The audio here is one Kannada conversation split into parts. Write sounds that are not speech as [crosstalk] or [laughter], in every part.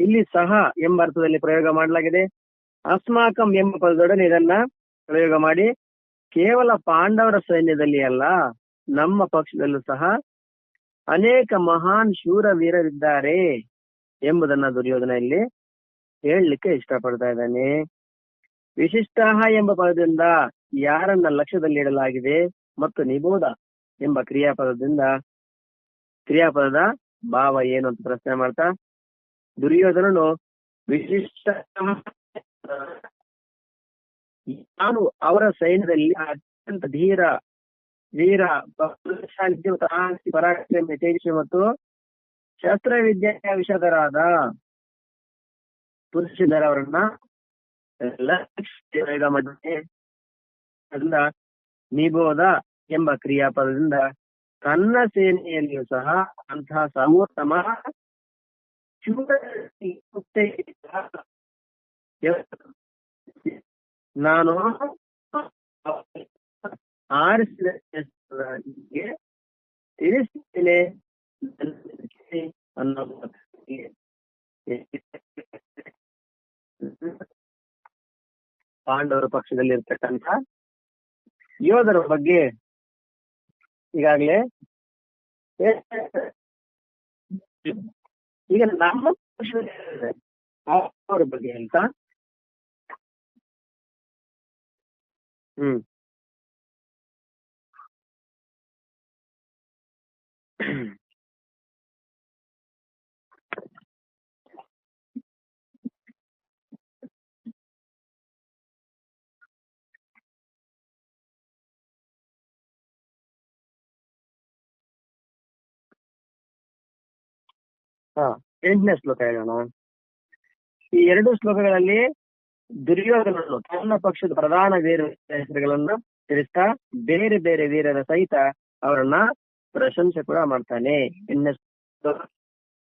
ಇಲ್ಲಿ ಸಹ ಎಂಬ ಅರ್ಥದಲ್ಲಿ ಪ್ರಯೋಗ ಮಾಡಲಾಗಿದೆ. ಅಸ್ಮಾಕಂ ಎಂಬ ಪದದೊಡನೆ ಇದನ್ನ ಪ್ರಯೋಗ ಮಾಡಿ. ಕೇವಲ ಪಾಂಡವರ ಸೈನ್ಯದಲ್ಲಿ ಅಲ್ಲ, ನಮ್ಮ ಪಕ್ಷದಲ್ಲೂ ಸಹ ಅನೇಕ ಮಹಾನ್ ಶೂರ ವೀರರಿದ್ದಾರೆ ಎಂಬುದನ್ನ ದುರ್ಯೋಧನ ಇಲ್ಲಿ ಹೇಳಲಿಕ್ಕೆ ಇಷ್ಟಪಡ್ತಾ ಇದ್ದಾನೆ. ವಿಶಿಷ್ಟ ಎಂಬ ಪದದಿಂದ ಯಾರನ್ನ ಲಕ್ಷ್ಯದಲ್ಲಿ ಇಡಲಾಗಿದೆ ಮತ್ತು ನಿಬೋಧ ಎಂಬ ಕ್ರಿಯಾಪದದಿಂದ ಕ್ರಿಯಾಪದದ ಭಾವ ಏನು ಅಂತ ಪ್ರಶ್ನೆ ಮಾಡ್ತಾ, ದುರ್ಯೋಧನನು ವಿಶಿಷ್ಟ ನಾನು ಅವರ ಸೈನ್ಯದಲ್ಲಿ ಅತ್ಯಂತ ಧೀರ ಪರಾಕ್ರಮ ಮತ್ತು ಆಸ್ತಿ ಪರಾಕ್ರಮಿ, ತೇಜಸ್ವಿ ಮತ್ತು ಶಸ್ತ್ರವಿದ್ಯೆಯ ಮಾಡಿದೆ ಅದರಿಂದ ನಿಬೋಧ ಎಂಬ ಕ್ರಿಯಾಪದದಿಂದ ತನ್ನ ಸೇನೆಯಲ್ಲಿಯೂ ಸಹ ಅಂತಹ ಸಮೋತ್ತಮ [laughs] ನಾನು ಆರಿಸಿದ ತಿಳಿಸ್ತೇನೆ ಅನ್ನೋ [laughs] ಪಾಂಡವರ ಪಕ್ಷದಲ್ಲಿ ಇರ್ತಕ್ಕಂಥ ಯೋಧರ ಬಗ್ಗೆ ಈಗಾಗಲೇ ಈಗ ನಮ್ಮ ಪಕ್ಷದಲ್ಲಿ ಅವರ ಬಗ್ಗೆ ಅಂತ ಹ್ಮ್ ಹ ಎಂಟನೇ ಶ್ಲೋಕ ಹೇಳೋಣ. ಈ ಎರಡು ಶ್ಲೋಕಗಳಲ್ಲಿ ದುರ್ಯೋಧನನು ತನ್ನ ಪಕ್ಷದ ಪ್ರಧಾನ ವೀರ ಹೆಸರುಗಳನ್ನು ತಿಳಿಸ್ತಾ ಬೇರೆ ಬೇರೆ ವೀರರ ಸಹಿತ ಅವರನ್ನ ಪ್ರಶಂಸೆ ಕೂಡ ಮಾಡ್ತಾನೆ.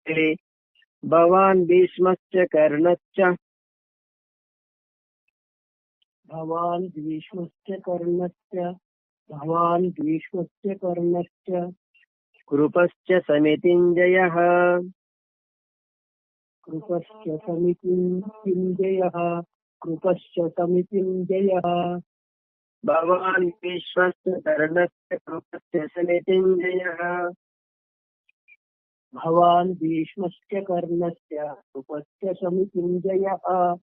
ಹೇಳಿ ಭವಾನ್ ಭೀಷ್ಮಶ್ಚ ಕರ್ಣಶ್ಚ ಭವಾನ್ ಭೀಷ್ಮಶ್ಚ ಕರ್ಣಶ್ಚ ಭವಾನ್ ಭೀಷ್ಮಶ್ಚ ಕರ್ಣಶ್ಚ ಕೃಪಶ್ಚ ಸಮಿತಿಂಜಯ. कृपश्च समितिं किञ्जयः कृपश्च समितिं जयः। भवान् विश्वस्य कर्णस्य कृपस्य समितिं जयः। भवान् भीष्मस्य कर्णस्य कृपस्य समितिं जयः।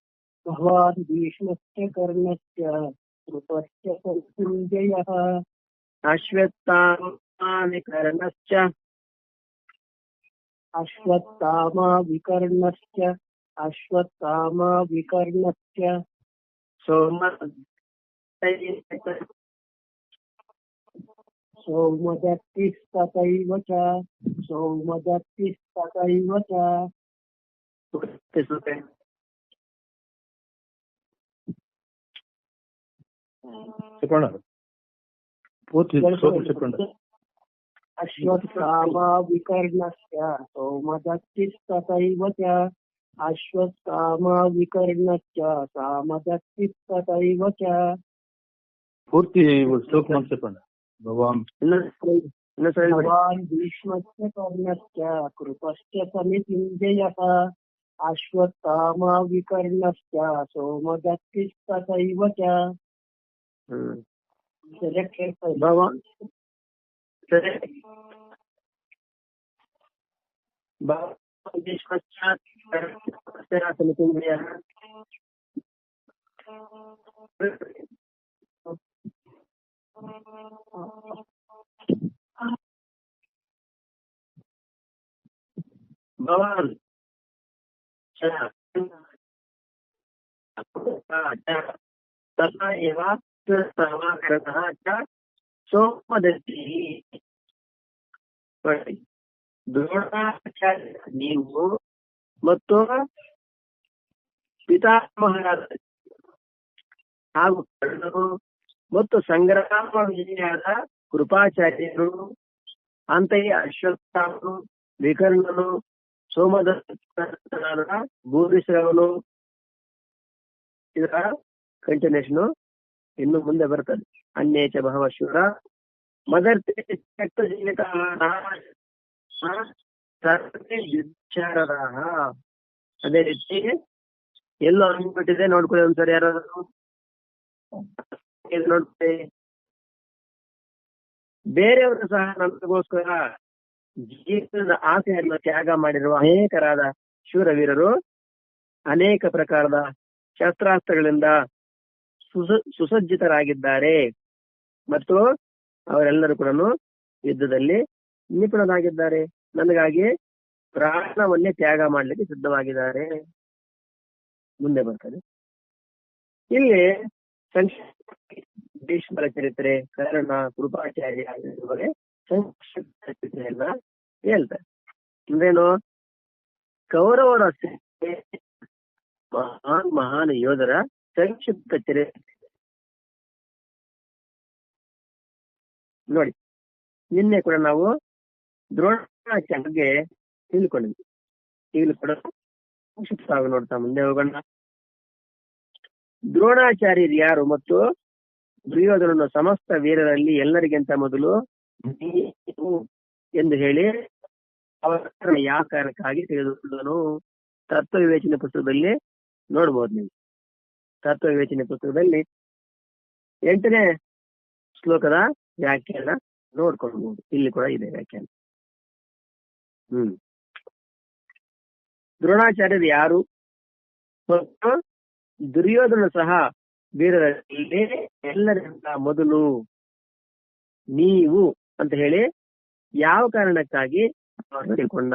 भवान् भीष्मस्य कर्णस्य कृपस्य समितिं जयः। अश्वत्थामानि कर्णश्च विकर्णश्च अश्वत्थामा विकर्णश्च ಸೋಮ सौमदत्तिस्तथैव च सौमदत्तिस्तथैव च చెప్పండి పూర్తి శ్లోకం చెప్పండి अश्वत्थामा विकर्णस्य सोमदत्तिस्तथैव तो च अश्वत्थामा विकर्णश्च सामदत्तिस्तथैव च। पूर्ति श्लोक मत से पढ़ना भीष्मस्य कर्णश्च कृपश्च समितिञ्जयः अश्वत्थामा विकर्णश्च सोमदत्तिस्तथैव च। भगवान् देश पश्चात निकल गया भवन तथा एवं सर्वाकरणः च ಸೋಮದತ್ತಿ ನೋಡಿ ದ್ರೋಣಾಚಾರ್ಯ ನೀವು ಮತ್ತು ಪಿತಾಮಹರಾದ ಹಾಗೂ ಕರ್ಣರು ಮತ್ತು ಸಂಗ್ರಾಮ ವಿಜಯಾದ ಕೃಪಾಚಾರ್ಯರು ಅಂತೆಯೇ ಅಶ್ವತ್ಥಾಮನು ವಿಕರ್ಣನು ಸೋಮದತ್ತನಾದ ಭೂರಿಶ್ರವನು ಇದರ ಕಂಟಿನ್ಯೂಷನ್ ಇನ್ನು ಮುಂದೆ ಬರ್ತದೆ. ಅನ್ಯೇಚ ಬಹವ ಶಿವರ ಮದರ್ ಅದೇ ರೀತಿ ಎಲ್ಲೋ ಅನ್ಬಿಟ್ಟಿದೆ, ನೋಡ್ಕೊಳ್ಳಿ ಒಂದ್ಸರಿ ಯಾರಾದ್ರು. ನೋಡ್ಕೊಳ್ಳಿ. ಬೇರೆಯವರು ಸಹ ನಮಗೋಸ್ಕರ ಜೀವನದ ಆಸೆಯನ್ನು ತ್ಯಾಗ ಮಾಡಿರುವ ಅನೇಕರಾದ ಶೂರವೀರರು, ಅನೇಕ ಪ್ರಕಾರದ ಶಸ್ತ್ರಾಸ್ತ್ರಗಳಿಂದ ಸುಸಜ್ಜಿತರಾಗಿದ್ದಾರೆ. ಮತ್ತು ಅವರೆಲ್ಲರೂ ಕೂಡ ಯುದ್ಧದಲ್ಲಿ ನಿಪುಣರಾಗಿದ್ದಾರೆ. ನನಗಾಗಿ ಪ್ರಾಣವನ್ನೇ ತ್ಯಾಗ ಮಾಡಲಿಕ್ಕೆ ಸಿದ್ಧವಾಗಿದ್ದಾರೆ. ಮುಂದೆ ಬರ್ತದೆ. ಇಲ್ಲಿ ಭೀಷ್ಮರ ಚರಿತ್ರೆ, ಕರ್ಣ, ಕೃಪಾಚಾರ್ಯ ಚರಿತ್ರೆಯನ್ನ ಹೇಳ್ತಾರೆ. ಅಂದ್ರೇನು? ಕೌರವರ ಮಹಾನ್ ಮಹಾನ್ ಯೋಧರ ಸಂಕ್ಷಿಪ್ತ ಚರಿತ್ರೆ ನೋಡಿ, ನಿನ್ನೆ ಕೂಡ ನಾವು ದ್ರೋಣಾಚಾರ್ಯ ಬಗ್ಗೆ ತಿಳ್ಕೊಂಡಿದ್ವಿ ಈಗಲೂ ಕೂಡ ಸಂಕ್ಷಿಪ್ತವಾಗಿ ನೋಡ್ತಾ ಮುಂದೆ ಹೋಗೋಣ. ದ್ರೋಣಾಚಾರ್ಯರು ಯಾರು ಮತ್ತು ದುರ್ಯೋಧನನ ಸಮಸ್ತ ವೀರರಲ್ಲಿ ಎಲ್ಲರಿಗಿಂತ ಮೊದಲು ಎಂದು ಹೇಳಿ ಅವರ ಯಾವ ಕಾರಣಕ್ಕಾಗಿ ತೆಗೆದುಕೊಂಡನು ತತ್ವ ವಿವೇಚನೆ ಪುಸ್ತಕದಲ್ಲಿ ನೋಡ್ಬೋದು ನೀವು. ತತ್ವ ವಿವೇಚನೆ ಪುಸ್ತಕದಲ್ಲಿ ಎಂಟನೇ ಶ್ಲೋಕದ ವ್ಯಾಖ್ಯಾನ ನೋಡ್ಕೊಳ್ಬಹುದು ಇಲ್ಲಿ ಕೂಡ ಇದೆ ವ್ಯಾಖ್ಯಾನ. ಹ್ಮ್. ದ್ರೋಣಾಚಾರ್ಯರು ಯಾರು? ಮತ್ತು ದುರ್ಯೋಧನ ಸಹ ವೀರರಲ್ಲಿ ಎಲ್ಲರಿಂದ ಮೊದಲು ನೀವು ಅಂತ ಹೇಳಿ ಯಾವ ಕಾರಣಕ್ಕಾಗಿ ತಿಳ್ಕೊಂಡ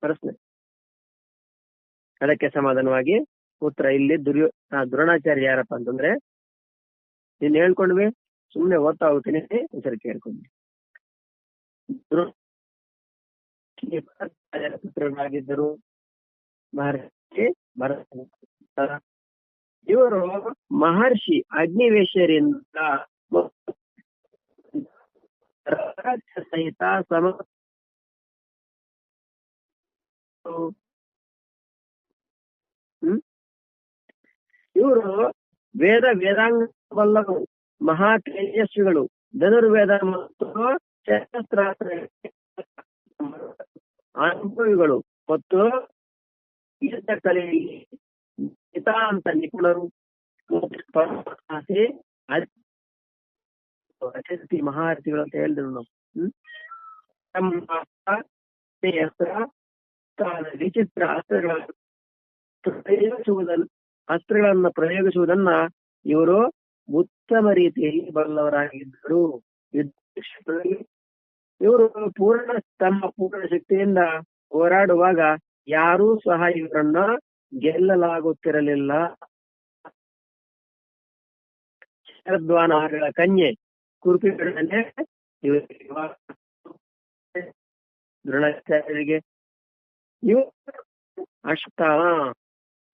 ಪ್ರಶ್ನೆ. ಅದಕ್ಕೆ ಸಮಾಧಾನವಾಗಿ ಉತ್ತರ ಇಲ್ಲಿ ದುರ್ಯೋ ದ್ರೋಣಾಚಾರ್ಯ ಯಾರಪ್ಪ ಅಂತಂದ್ರೆ ನೀನ್ ಹೇಳ್ಕೊಂಡ್ವಿ, ಸುಮ್ನೆ ಓದ್ತಾ ಹೋಗ್ತೀನಿ ಹೆಸರು ಕೇಳ್ಕೊಂಡ್ವಿ. ದ್ರೋ- ಪುತ್ರರಾಗಿದ್ದರು ಮಹರ್ಷಿ ಇವರು ಮಹರ್ಷಿ ಅಗ್ನಿವೇಶರಿಂದ ಸಹಿತ ಸಮ ಇವರು ವೇದ ವೇದಾಂಗ ಬಲ್ಲವರು ಮಹಾ ತೇಜಸ್ವಿಗಳು, ಧನುರ್ವೇದ ಮತ್ತು ಶಸ್ತ್ರಾಸ್ತ್ರ ಅನುಭವಿಗಳು ಮತ್ತು ಯುದ್ಧ ಕಲೆಯಲ್ಲಿ ನಿತಾಂತ ನಿಪುಣರು ಅತಿಥಿ ಮಹಾರಥಿಗಳು ಅಂತ ಹೇಳಿದ್ರು ನಾವು. ವಿಚಿತ್ರ ಅಸ್ತ್ರಗಳನ್ನು ಪ್ರಯೋಗಿಸುವುದನ್ನು ಅಸ್ತ್ರಗಳನ್ನ ಪ್ರಯೋಗಿಸುವುದನ್ನ ಇವರು ಉತ್ತಮ ರೀತಿಯಲ್ಲಿ ಬಲ್ಲವರಾಗಿದ್ದರು. ಇವರು ಪೂರ್ಣ, ತಮ್ಮ ಪೂರ್ಣ ಶಕ್ತಿಯಿಂದ ಹೋರಾಡುವಾಗ ಯಾರೂ ಸಹ ಇವರನ್ನ ಗೆಲ್ಲಲಾಗುತ್ತಿರಲಿಲ್ಲ. ಶರದ್ವಾನಗಳ ಕನ್ಯೆ ಕುರುಪಿಗಳನ್ನೇ ದ್ರೋಣಾಚಾರ್ಯರಿಗೆ ಇವರು ಅಶ್ವತ್ಥಾಮ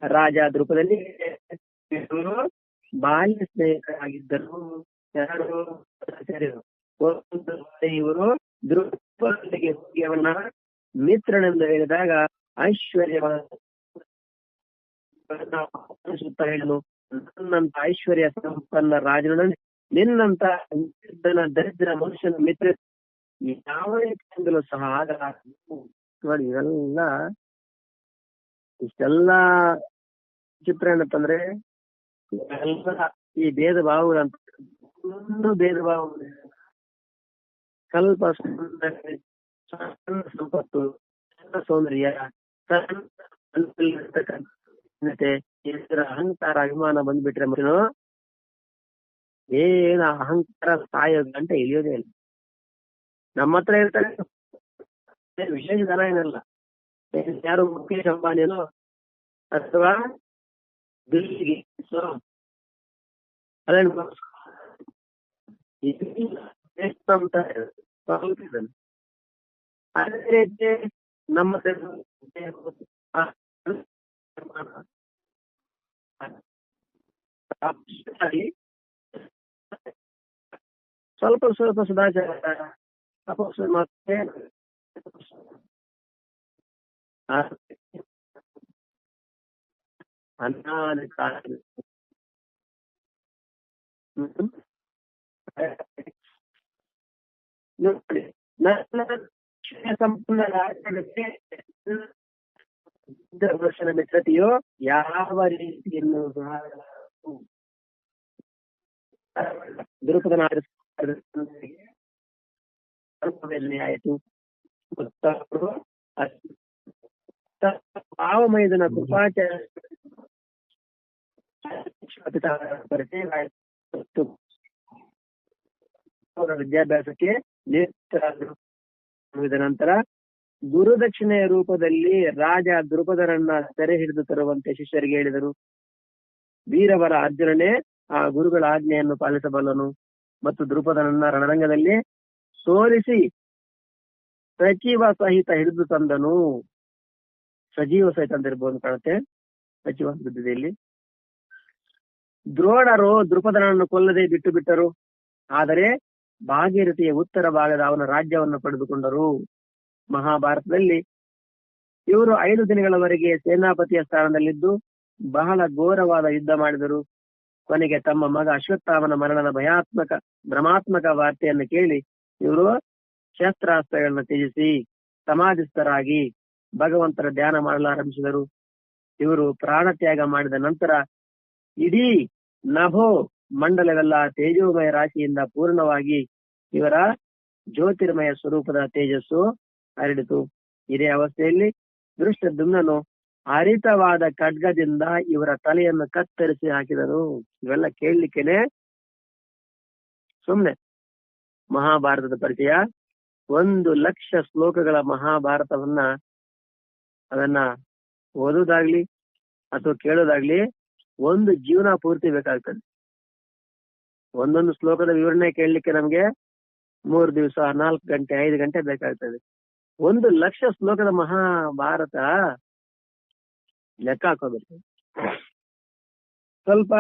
ರಾಜ ದ್ರುಪದಲ್ಲಿ ಬಾಲ್ಯ ಸ್ನೇಹಿತರಾಗಿದ್ದರು. ದ್ರೋಣಾಚಾರ್ಯರು ಒಂದು ಇವರು ದ್ರುಪದಿಗೆ ಹೋಗಿ ಅವನ ಮಿತ್ರನೆಂದು ಹೇಳಿದಾಗ ಐಶ್ವರ್ಯವಾದ ಹೇಳಲು ನನ್ನಂತ ಐಶ್ವರ್ಯ ಸಂಪನ್ನ ರಾಜನೊಡನೆ ನಿನ್ನಂತ ದರಿದ್ರ ಮನುಷ್ಯನ ಮಿತ್ರ ಯಾವ ರೀತಿಯಿಂದಲೂ ಸಹ ಆಗಲಾರದು. ಇವೆಲ್ಲ ಇಷ್ಟೆಲ್ಲ ಚಿತ್ರ ಏನಪ್ಪಂದ್ರೆ ಎಲ್ಲ ಈ ಭೇದ ಭಾವಗಳಂತ ಒಂದು ಭೇದ ಭಾವ ಸ್ವಲ್ಪ ಸಂಪತ್ತು, ಸಣ್ಣ ಸೌಂದರ್ಯ, ಸಣ್ಣ ಅಹಂಕಾರ, ಅಭಿಮಾನ ಬಂದ್ಬಿಟ್ರೆ ಮತ್ತೇನು ಏನ? ಅಹಂಕಾರ ಸಾಯೋ ಗಂಟೆ ಇಳಿಯೋದೇ ಇಲ್ಲ. ನಮ್ಮ ಹತ್ರ ಇರ್ತಾರೆ. ವಿಶೇಷ ದನ ಏನಲ್ಲ. ಏನ್ ಯಾರು ಮುಖೇಶ್ ಅಂಬಾನಿನೋ ಅಥವಾ. ಅದೇ ರೀತಿ ನಮ್ಮ ಸ್ವಲ್ಪ ಸ್ವಲ್ಪ ಸದಾಚಾರ ಮತ್ತೆ ಆ, ಅನಾದಿ ಕಾಲ ಹ್ಮ್. ನೋಡಿ ನನ್ನ ಐಶ್ವರ್ಯ ಸಂಪನ್ನ ರಾಜರಿಗೆ ದರ್ಶನ ಮಿತ್ರತೆಯು ಯಾವ ರೀತಿಯನ್ನು ದುರುಪದನ ಆಯಿತು ಪರಿಚಯ ಅವರ ವಿದ್ಯಾಭ್ಯಾಸಕ್ಕೆ ಮುಗಿದ ನಂತರ ಗುರುದಕ್ಷಿಣೆಯ ರೂಪದಲ್ಲಿ ರಾಜ ದೃಪದರನ್ನ ಸೆರೆ ಹಿಡಿದು ತರುವಂತೆ ಶಿಷ್ಯರಿಗೆ ಹೇಳಿದರು. ವೀರವರ ಅರ್ಜುನನೇ ಆ ಗುರುಗಳ ಆಜ್ಞೆಯನ್ನು ಪಾಲಿಸಬಲ್ಲನು ಮತ್ತು ದೃಪದನನ್ನ ರಣರಂಗದಲ್ಲಿ ಸೋಲಿಸಿ ಸಚಿವ ಸಹಿತ ಹಿಡಿದು ತಂದನು. ಸಜೀವ ಸಹಿತ ಅಂತ ಇರ್ಬೋದು ಕಾಣುತ್ತೆ. ಸಚಿವ ಸಿದ್ಧತೆಯಲ್ಲಿ ದ್ರೋಣರು ದೃಪದನನ್ನು ಕೊಲ್ಲದೆ ಬಿಟ್ಟು ಬಿಟ್ಟರು. ಆದರೆ ಭಾಗೀರಥಿಯ ಉತ್ತರ ಭಾಗದ ಅವನ ರಾಜ್ಯವನ್ನು ಪಡೆದುಕೊಂಡರು. ಮಹಾಭಾರತದಲ್ಲಿ ಇವರು ಐದು ದಿನಗಳವರೆಗೆ ಸೇನಾಪತಿಯ ಸ್ಥಾನದಲ್ಲಿದ್ದು ಬಹಳ ಘೋರವಾದ ಯುದ್ಧ ಮಾಡಿದರು. ಕೊನೆಗೆ ತಮ್ಮ ಮಗ ಅಶ್ವತ್ಥಾಮನ ಮರಣದ ಭಯಾತ್ಮಕ, ಭ್ರಮಾತ್ಮಕ ವಾರ್ತೆಯನ್ನು ಕೇಳಿ ಇವರು ಶಸ್ತ್ರಾಸ್ತ್ರಗಳನ್ನು ತ್ಯಜಿಸಿ ಸಮಾಧಿಸ್ಥರಾಗಿ ಭಗವಂತರ ಧ್ಯಾನ ಮಾಡಲಾರಂಭಿಸಿದರು. ಇವರು ಪ್ರಾಣ ತ್ಯಾಗ ಮಾಡಿದ ನಂತರ ಇಡೀ ನಭೋ ಮಂಡಲವೆಲ್ಲ ತೇಜೋಮಯ ರಾಶಿಯಿಂದ ಪೂರ್ಣವಾಗಿ ಇವರ ಜ್ಯೋತಿರ್ಮಯ ಸ್ವರೂಪದ ತೇಜಸ್ಸು ಹರಡಿತು. ಇದೇ ಅವಸ್ಥೆಯಲ್ಲಿ ದೃಷ್ಟ ದುಮ್ನನು ಹರಿತವಾದ ಖಡ್ಗದಿಂದ ಇವರ ತಲೆಯನ್ನು ಕತ್ತರಿಸಿ ಹಾಕಿದರು ಇವೆಲ್ಲ ಕೇಳಲಿಕ್ಕೆನೆ ಸುಮ್ನೆ. ಮಹಾಭಾರತದ ಪರಿಚಯ. ಒಂದು ಲಕ್ಷ ಶ್ಲೋಕಗಳ ಮಹಾಭಾರತವನ್ನ ಅದನ್ನ ಓದೋದಾಗ್ಲಿ ಅಥವಾ ಕೇಳೋದಾಗ್ಲಿ ಒಂದು ಜೀವನ ಪೂರ್ತಿ ಬೇಕಾಗ್ತದೆ. ಒಂದೊಂದು ಶ್ಲೋಕದ ವಿವರಣೆ ಕೇಳಲಿಕ್ಕೆ ನಮ್ಗೆ ಮೂರ್ ದಿವಸ, ನಾಲ್ಕು ಗಂಟೆ, ಐದು ಗಂಟೆ ಬೇಕಾಗ್ತದೆ. ಒಂದು ಲಕ್ಷ ಶ್ಲೋಕದ ಮಹಾಭಾರತ ಲೆಕ್ಕ ಹಾಕೋಬೇಕು. ಸ್ವಲ್ಪ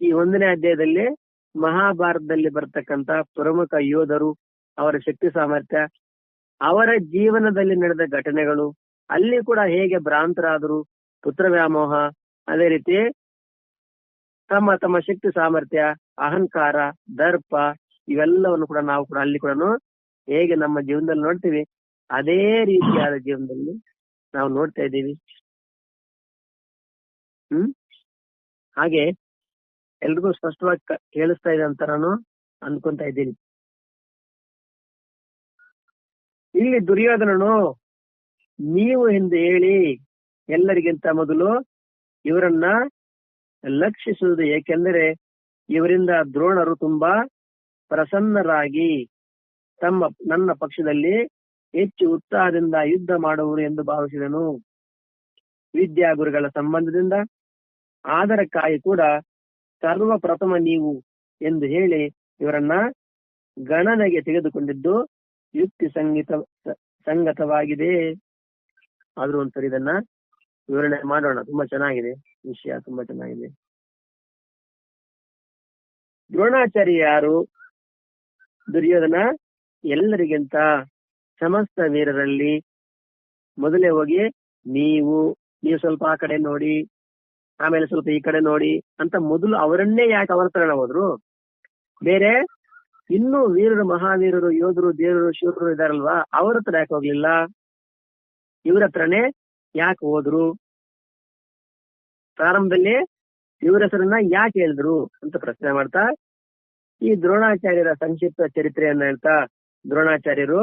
ಈ ಒಂದನೇ ಅಧ್ಯಾಯದಲ್ಲಿ ಮಹಾಭಾರತದಲ್ಲಿ ಬರ್ತಕ್ಕಂತ ಪ್ರಮುಖ ಯೋಧರು, ಅವರ ಶಕ್ತಿ ಸಾಮರ್ಥ್ಯ, ಅವರ ಜೀವನದಲ್ಲಿ ನಡೆದ ಘಟನೆಗಳು ಅಲ್ಲಿ ಕೂಡ ಹೇಗೆ ಭ್ರಾಂತರಾದ್ರು, ಪುತ್ರ ವ್ಯಾಮೋಹ, ಅದೇ ರೀತಿ ತಮ್ಮ ತಮ್ಮ ಶಕ್ತಿ, ಸಾಮರ್ಥ್ಯ, ಅಹಂಕಾರ, ದರ್ಪ ಇವೆಲ್ಲವನ್ನು ಕೂಡ ನಾವು ಕೂಡ ಅಲ್ಲಿ ಕೂಡ ಹೇಗೆ ನಮ್ಮ ಜೀವನದಲ್ಲಿ ನೋಡ್ತೀವಿ, ಅದೇ ರೀತಿಯಾದ ಜೀವನದಲ್ಲಿ ನಾವು ನೋಡ್ತಾ ಇದ್ದೀವಿ. ಹ್ಮ್? ಹಾಗೆ ಎಲ್ರಿಗೂ ಸ್ಪಷ್ಟವಾಗಿ ಕೇಳಿಸ್ತಾ ಇದೆ ಅಂತ ನಾನು ಅನ್ಕೊಂತ ಇದ್ದೀನಿ. ಇಲ್ಲಿ ದುರ್ಯೋಧನನು ನೀವು ಎಂದು ಹೇಳಿ ಎಲ್ಲರಿಗಿಂತ ಮೊದಲು ಇವರನ್ನ ಲಕ್ಷಿಸುವುದು ಏಕೆಂದರೆ ಇವರಿಂದ ದ್ರೋಣರು ತುಂಬಾ ಪ್ರಸನ್ನರಾಗಿ ತಮ್ಮ, ನನ್ನ ಪಕ್ಷದಲ್ಲಿ ಹೆಚ್ಚು ಉತ್ಸಾಹದಿಂದ ಯುದ್ಧ ಮಾಡುವರು ಎಂದು ಭಾವಿಸಿದನು. ವಿದ್ಯಾಗುರುಗಳ ಸಂಬಂಧದಿಂದ ಆದರಕ್ಕಾಗಿ ಕೂಡ ಸರ್ವಪ್ರಥಮ ನೀವು ಎಂದು ಹೇಳಿ ಇವರನ್ನ ಗಣನೆಗೆ ತೆಗೆದುಕೊಂಡಿದ್ದು ಯುಕ್ತಿ ಸಂಗೀತ ಸಂಗತವಾಗಿದೆ. ಆದ್ರೂ ಒಂದ್ಸರಿ ಇದನ್ನ ವಿವರಣೆ ಮಾಡೋಣ. ತುಂಬಾ ಚೆನ್ನಾಗಿದೆ. ವಿಷಯ ತುಂಬಾ ಚೆನ್ನಾಗಿದೆ. ದ್ರೋಣಾಚಾರ್ಯ ಯಾರು? ದುರ್ಯೋಧನ, ಎಲ್ಲರಿಗಿಂತ ಸಮಸ್ತ ವೀರರಲ್ಲಿ ಮೊದಲೇ ಹೋಗಿ ನೀವು ನೀವು ಸ್ವಲ್ಪ ಆ ಕಡೆ ನೋಡಿ, ಆಮೇಲೆ ಸ್ವಲ್ಪ ಈ ಕಡೆ ನೋಡಿ ಅಂತ ಮೊದಲು ಅವರನ್ನೇ ಯಾಕೆ ಅವರ ಹತ್ರ ಹೋದ್ರು? ಬೇರೆ, ಇನ್ನೂ ವೀರರು, ಮಹಾವೀರರು, ಯೋಧರು, ದೇವರು ಶಿವರು ಇದಾರಲ್ವಾ ಅವ್ರ ಹತ್ರ ಯಾಕೆ ಹೋಗ್ಲಿಲ್ಲ? ಇವ್ರ ಹತ್ರನೇ ಯಾಕೆ ಹೋದ್ರು? ಪ್ರಾರಂಭದಲ್ಲಿ ಇವ್ರ ಹೆಸರನ್ನ ಯಾಕೆ ಹೇಳಿದ್ರು ಅಂತ ಪ್ರಶ್ನೆ ಮಾಡ್ತಾ, ಈ ದ್ರೋಣಾಚಾರ್ಯರ ಸಂಕ್ಷಿಪ್ತ ಚರಿತ್ರೆಯನ್ನ ಹೇಳ್ತಾ, ದ್ರೋಣಾಚಾರ್ಯರು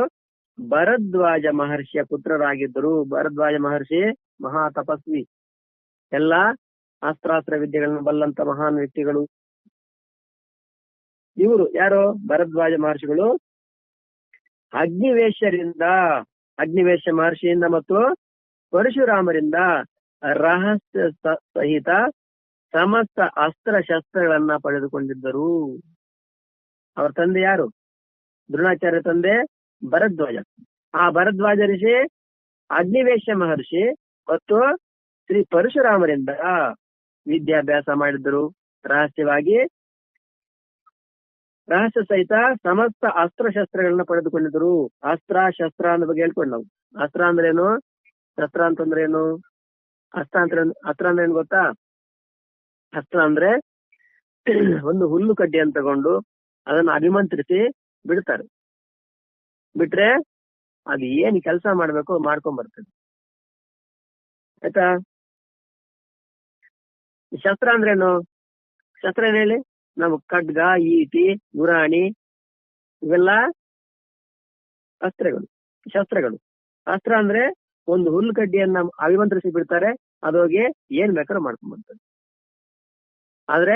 ಭರದ್ವಾಜ ಮಹರ್ಷಿಯ ಪುತ್ರರಾಗಿದ್ದರು. ಭರದ್ವಾಜ ಮಹರ್ಷಿ ಮಹಾ ತಪಸ್ವಿ ಎಲ್ಲಾ ಅಸ್ತ್ರಾಸ್ತ್ರ ವಿದ್ಯೆಗಳನ್ನು ಬಲ್ಲಂತ ಮಹಾನ್ ವ್ಯಕ್ತಿಗಳು. ಇವರು ಯಾರು? ಭರದ್ವಾಜ ಮಹರ್ಷಿಗಳು. ಅಗ್ನಿವೇಶರಿಂದ ಅಗ್ನಿವೇಶ ಮಹರ್ಷಿಯಿಂದ ಮತ್ತು ಪರಶುರಾಮರಿಂದ ರಹಸ್ಯ ಸಹಿತ ಸಮಸ್ತ ಅಸ್ತ್ರ ಶಸ್ತ್ರಗಳನ್ನ ಪಡೆದುಕೊಂಡಿದ್ದರು. ಅವರ ತಂದೆ ಯಾರು? ದ್ರೋಣಾಚಾರ್ಯ ತಂದೆ ಭರದ್ವಾಜ. ಆ ಭರದ್ವಾಜ ಋಷಿ, ಅಗ್ನಿವೇಶ ಮಹರ್ಷಿ ಮತ್ತು ಶ್ರೀ ಪರಶುರಾಮರಿಂದ ವಿದ್ಯಾಭ್ಯಾಸ ಮಾಡಿದ್ದರು. ರಹಸ್ಯವಾಗಿ ರಹಸ್ಯ ಸಹಿತ ಸಮಸ್ತ ಅಸ್ತ್ರಶಸ್ತ್ರಗಳನ್ನ ಪಡೆದುಕೊಂಡಿದ್ದರು. ಅಸ್ತ್ರ, ಶಸ್ತ್ರ ಅನ್ನೋ ಬಗ್ಗೆ ಹೇಳ್ಕೊಂಡು ನಾವು. ಅಸ್ತ್ರ ಅಂದ್ರೆ ಏನು? ಶಸ್ತ್ರ ಅಂತಂದ್ರೆ ಏನು? ಅಸ್ತ್ರ ಅಂದ್ರೆ ಅಸ್ತ್ರ ಅಂದ್ರೆ ಏನ್ ಗೊತ್ತಾ? ಅಸ್ತ್ರ ಅಂದ್ರೆ ಒಂದು ಹುಲ್ಲು ಕಡ್ಡಿಯನ್ನು ತಗೊಂಡು ಅದನ್ನ ಅಭಿಮಂತ್ರಿಸಿ ಬಿಡ್ತಾರೆ. ಬಿಟ್ರೆ ಅದು ಏನ್ ಕೆಲಸ ಮಾಡ್ಬೇಕು ಮಾಡ್ಕೊಂಡ್ ಬರ್ತದೆ. ಆಯ್ತಾ? ಶಸ್ತ್ರ ಅಂದ್ರೇನು ಶಸ್ತ್ರ ಏನ್ ಹೇಳಿ? ನಮ್ ಖಡ್ಗ, ಈಟಿ, ಗುರಾಣಿ ಇವೆಲ್ಲ ಅಸ್ತ್ರಗಳು ಶಸ್ತ್ರಗಳು. ಅಸ್ತ್ರ ಅಂದ್ರೆ ಒಂದು ಹುಲ್ಲು ಕಡ್ಡಿಯನ್ನ ಅಭಿಮಂತ್ರಿಸಿ ಬಿಡ್ತಾರೆ ಅದೋಗಿ ಏನ್ ಬೇಕಾದ್ರೂ ಮಾಡ್ಕೊಂಡ್ಬಂತ ಆದ್ರೆ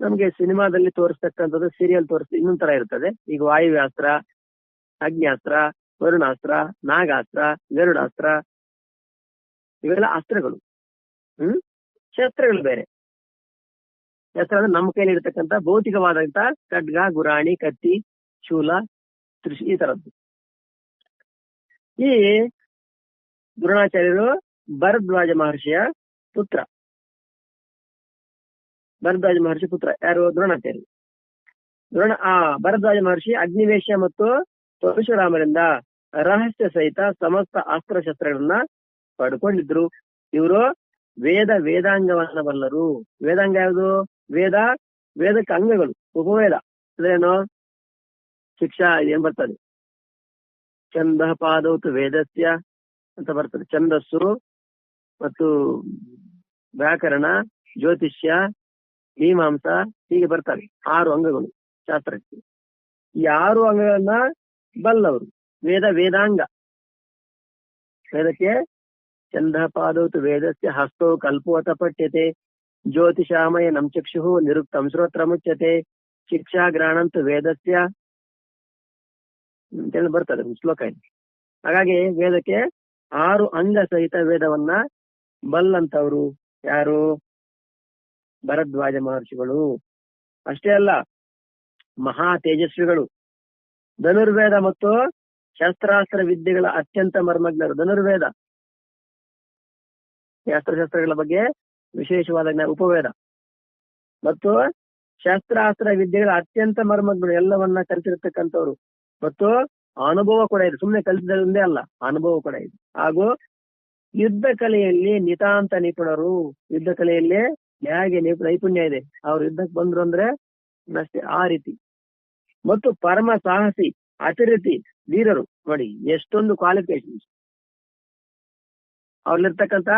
ನಮ್ಗೆ ಸಿನಿಮಾದಲ್ಲಿ ತೋರಿಸ್ತಕ್ಕಂಥದ್ದು ಸೀರಿಯಲ್ ತೋರಿಸ್ ಇನ್ನೊಂದ್ ತರ ಇರ್ತದೆ. ಈಗ ವಾಯುವ್ಯಾಸ್ತ್ರ, ಅಗ್ನಿಯಾಸ್ತ್ರ, ವರುಣಾಸ್ತ್ರ, ನಾಗಾಸ್ತ್ರ, ಗರುಡಾಸ್ತ್ರ, ಇವೆಲ್ಲ ಅಸ್ತ್ರಗಳು. ಹ್ಮ್? ಶಸ್ತ್ರಗಳು ಬೇರೆ. ಶಸ್ತ್ರ ಅಂದ್ರೆ ನಮ್ಮ ಕೈಯಲ್ಲಿ ಇರತಕ್ಕಂತ ಭೌತಿಕವಾದಂತ ಖಡ್ಗ, ಗುರಾಣಿ, ಕತ್ತಿ, ಶೂಲ ತ್ರಿಶಿ ಈ ತರದ್ದು ಈ ದ್ರೋಣಾಚಾರ್ಯರು ಭರದ್ವಾಜ ಮಹರ್ಷಿಯ ಪುತ್ರ. ಭರದ್ವಾಜ ಮಹರ್ಷಿ ಪುತ್ರ. ಯಾರು? ದ್ರೋಣಾಚಾರ್ಯರು. ದ್ರೋಣ, ಆ ಭರದ್ವಾಜ ಮಹರ್ಷಿ ಅಗ್ನಿವೇಶ ಮತ್ತು ಪರಶುರಾಮರಿಂದ ರಹಸ್ಯ ಸಹಿತ ಸಮಸ್ತ ಅಸ್ತ್ರಶಸ್ತ್ರಗಳನ್ನ ಪಡ್ಕೊಂಡಿದ್ರು. ಇವರು ವೇದ ವೇದಾಂಗವನ್ನ ಬಲ್ಲರು ವೇದಾಂಗ ಯಾವುದು? ವೇದ, ವೇದಕ್ಕೆ ಅಂಗಗಳು, ಉಪವೇದ. ಅದೇನು ಶಿಕ್ಷಾ ಏನ್ ಬರ್ತದೆ? ಚಂದ ಪಾದೌತು ವೇದಸ್ಯ ಅಂತ ಬರ್ತದೆ. ಛಂದಸ್ಸು ಮತ್ತು ವ್ಯಾಕರಣ, ಜ್ಯೋತಿಷ್ಯ, ಮೀಮಾಂಸ ಹೀಗೆ ಬರ್ತವೆ ಆರು ಅಂಗಗಳು, ಶಾಸ್ತ್ರಕ್ಕೆ. ಈ ಆರು ಅಂಗಗಳನ್ನ ಬಲ್ಲವರು. ವೇದ, ವೇದಾಂಗ. ವೇದಕ್ಕೆ ಚಂದ ಪಾದೌತು ವೇದಸ್ಯ ಹಸ್ತೋ ಕಲ್ಪೋತ ಪಠ್ಯತೆ. ಜ್ಯೋತಿಷಾಮಯ ನಂ ಚಕ್ಷು ನಿರುಕ್ತಂ. ಶ್ರೋತ್ರ ಮುಚ್ಚತೆ ಶಿಕ್ಷಾ ಗ್ರಹಣಂತು ವೇದಸ್ಯ ಅಂತೇಳಿ ಬರ್ತದೆ ಶ್ಲೋಕ ಇದೆ ಹಾಗಾಗಿ ವೇದಕ್ಕೆ ಆರು ಅಂಗ ಸಹಿತ ವೇದವನ್ನ ಬಲ್ಲಂತವ್ರು ಯಾರು? ಭರದ್ವಾಜ ಮಹರ್ಷಿಗಳು. ಅಷ್ಟೇ ಅಲ್ಲ, ಮಹಾ ತೇಜಸ್ವಿಗಳು. ಧನುರ್ವೇದ ಮತ್ತು ಶಸ್ತ್ರಾಸ್ತ್ರ ವಿದ್ಯೆಗಳ ಅತ್ಯಂತ ಮರ್ಮಜ್ಞರು. ಧನುರ್ವೇದ. ಶಾಸ್ತ್ರಶಾಸ್ತ್ರಗಳ ಬಗ್ಗೆ ವಿಶೇಷವಾದ ಜ್ಞಾನ ಉಪವೇದ. ಮತ್ತು ಶಸ್ತ್ರಾಸ್ತ್ರ ವಿದ್ಯೆಗಳ ಅತ್ಯಂತ ಮರ್ಮಗಳು ಎಲ್ಲವನ್ನ ಕಲಿತಿರ್ತಕ್ಕಂಥವ್ರು. ಮತ್ತು ಅನುಭವ ಕೂಡ ಇದೆ. ಸುಮ್ಮನೆ ಕಲಿತದಂದೇ ಅಲ್ಲ, ಅನುಭವ ಕೂಡ ಇದೆ. ಹಾಗೂ ಯುದ್ಧ ಕಲೆಯಲ್ಲಿ ನಿತಾಂತ ನಿಪುಣರು, ಯುದ್ಧ ಕಲೆಯಲ್ಲಿ ಹೇಗೆ ನಿಪು- ನೈಪುಣ್ಯ ಇದೆ. ಅವ್ರು ಯುದ್ಧಕ್ಕೆ ಬಂದ್ರು ಅಂದ್ರೆ ಅಷ್ಟೇ ಆ ರೀತಿ. ಮತ್ತು ಪರಮ ಸಾಹಸಿ ಅತಿರೀತಿ ವೀರರು ನೋಡಿ, ಎಷ್ಟೊಂದು ಕ್ವಾಲಿಫಿಕೇಶನ್ ಅವ್ರಲ್ಲಿರ್ತಕ್ಕಂತ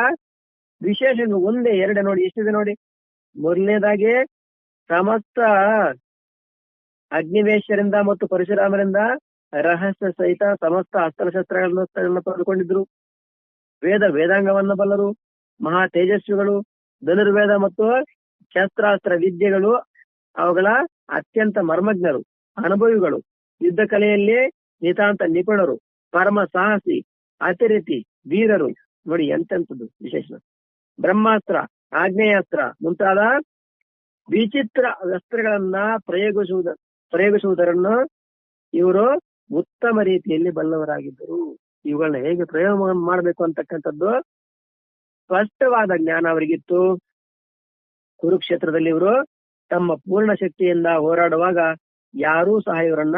ವಿಶೇಷ ಒಂದೇ, ಎರಡೇ ನೋಡಿ, ಎಷ್ಟಿದೆ ನೋಡಿ? ಮೊದಲನೇದಾಗಿ ಸಮಸ್ತ ಅಗ್ನಿವೇಶರಿಂದ ಮತ್ತು ಪರಶುರಾಮರಿಂದ ರಹಸ್ಯ ಸಹಿತ ಸಮಸ್ತ ಅಸ್ತ್ರಶಸ್ತ್ರಗಳನ್ನು ಪಡೆದುಕೊಂಡಿದ್ರು ವೇದ ವೇದಾಂಗವನ್ನ ಬಲ್ಲರು, ಮಹಾ ತೇಜಸ್ವಿಗಳು, ಧನುರ್ವೇದ ಮತ್ತು ಶಸ್ತ್ರಾಸ್ತ್ರ ವಿದ್ಯೆಗಳು, ಅವುಗಳ ಅತ್ಯಂತ ಮರ್ಮಜ್ಞರು, ಅನುಭವಿಗಳು, ಯುದ್ಧ ಕಲೆಯಲ್ಲಿ ನಿತಾಂತ ನಿಪುಣರು, ಪರಮ ಸಾಹಸಿ ಅತಿರಿತಿ ವೀರರು. ನೋಡಿ ಎಂತೆಂಥದ್ದು ವಿಶೇಷ. ಬ್ರಹ್ಮಾಸ್ತ್ರ ಆಗ್ನೇಯಾಸ್ತ್ರ ಮುಂತಾದ ವಿಚಿತ್ರ ಅಸ್ತ್ರಗಳನ್ನ ಪ್ರಯೋಗಿಸುವುದ, ಪ್ರಯೋಗಿಸುವುದರನ್ನು ಇವರು ಉತ್ತಮ ರೀತಿಯಲ್ಲಿ ಬಲ್ಲವರಾಗಿದ್ದರು. ಇವುಗಳನ್ನ ಹೇಗೆ ಪ್ರಯೋಗ ಮಾಡಬೇಕು ಅಂತಕ್ಕಂಥದ್ದು ಸ್ಪಷ್ಟವಾದ ಜ್ಞಾನ ಅವರಿಗಿತ್ತು. ಕುರುಕ್ಷೇತ್ರದಲ್ಲಿ ಇವರು ತಮ್ಮ ಪೂರ್ಣ ಶಕ್ತಿಯಿಂದ ಹೋರಾಡುವಾಗ ಯಾರೂ ಸಹ ಇವರನ್ನ